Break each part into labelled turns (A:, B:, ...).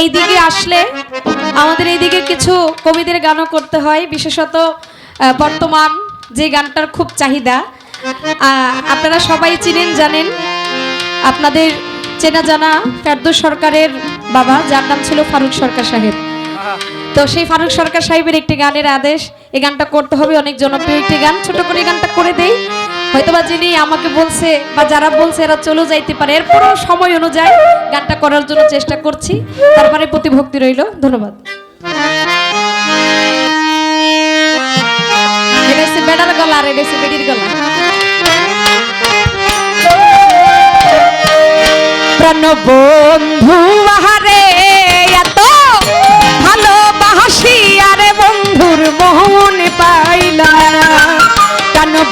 A: এই দিকে আসলে আমাদের এই দিকে কিছু কবিদের গানও করতে হয়, বিশেষত বর্তমান যে গানটার খুব চাহিদা। আপনারা সবাই চিনেন, জানেন, আপনাদের চেনা জানা ফেরদৌস সরকারের বাবা, যার নাম ছিল ফারুক সরকার সাহেব। তো সেই ফারুক সরকার সাহেবের একটি গানের আদেশ, এই গানটা করতে হবে, অনেক জনপ্রিয় একটি গান। ছোট করে গানটা করে দেই। হয়তোবা যিনি আমাকে বলছে বা যারা বলছে এরা চলে যাইতে পারে। এরপরও সময় অনুযায়ী গানটা করার জন্য চেষ্টা করছি। তারপরে প্রতিভক্তি রইল। ধন্যবাদ। বেড়ার গলা আর এটা বেডির গলা। প্রাণ বন্ধু আহারে, এত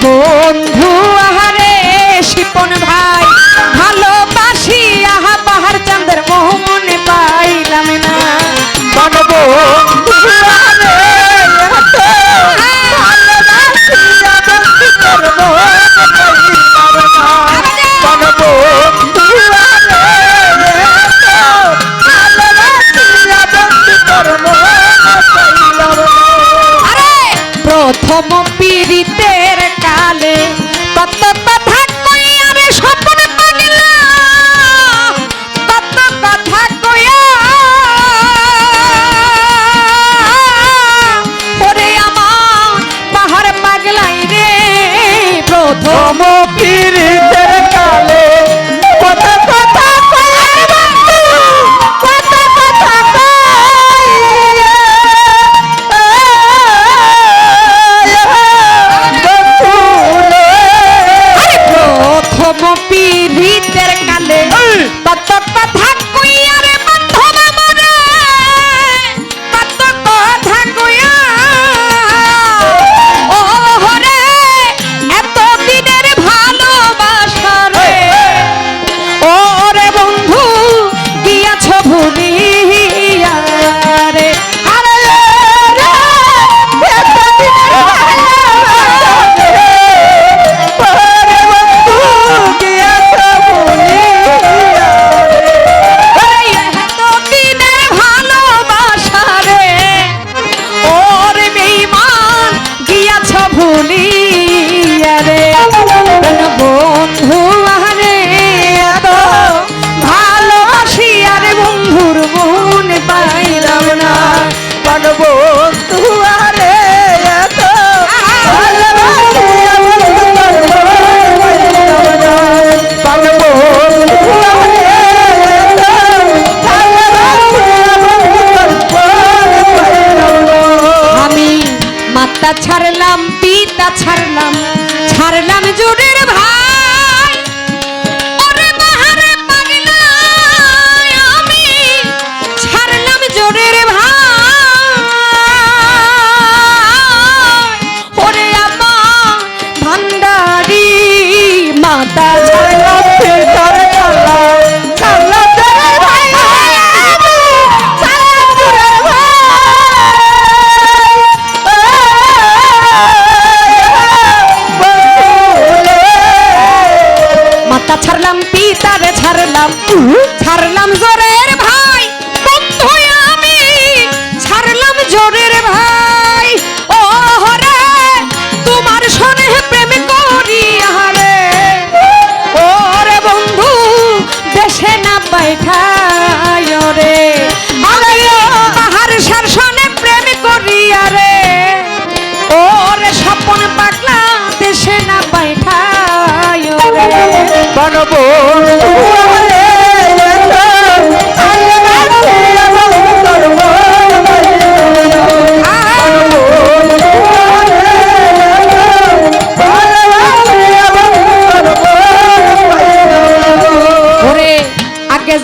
A: বন্ধু আহারে শিপন ভাই ভালোবাসি আহা পাহাড় চাঁদের মোহন পাইলাম না। প্রথম পীড়িতের কালে কত কথা কইয়া রে স্বপ্ন পাগলা কত কথা কইয়া ওরে প্রথম
B: পীড়িতের
A: রে ছাড়লাম
B: পিতারে
A: ছাড়লাম ছাড়লাম পিতারে বাইঠায় রে। আমি পাহাড় সার সনে প্রেম রে। স্বপন পাগলা দেশে না বাইঠায় রে।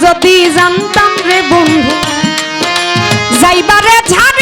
A: যদি জানতাম রে বন্ধু যাইবারে ছাড়িয়া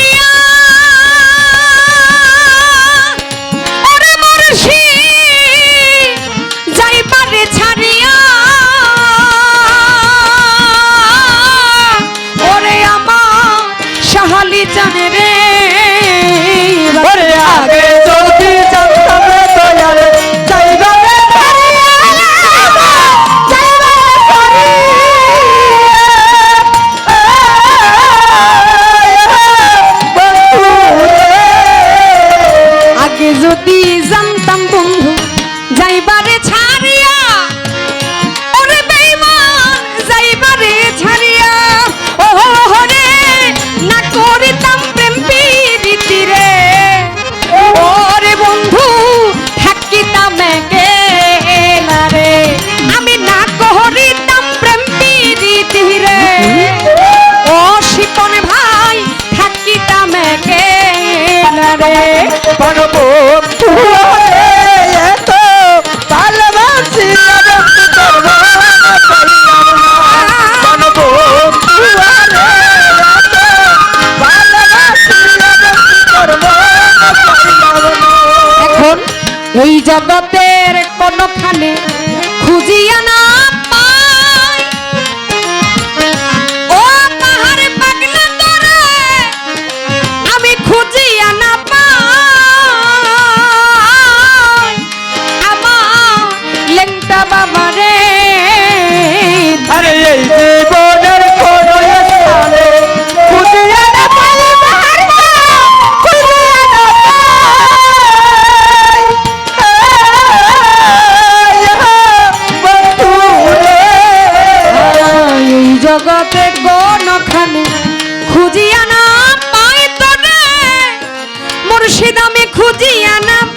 B: নামে
A: খুঁজিয়া না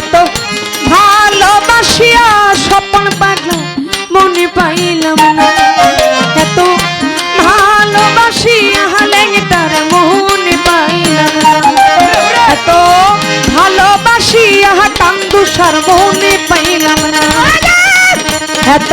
A: এত ভালোবাসিয়া স্বপন পাগলা, মনে পাইলাম না। এত ভালোবাসিয়া লেংটার মনে পাইলাম না। এত ভালোবাসিয়া টান্দুসার মনে পাইলাম না। এত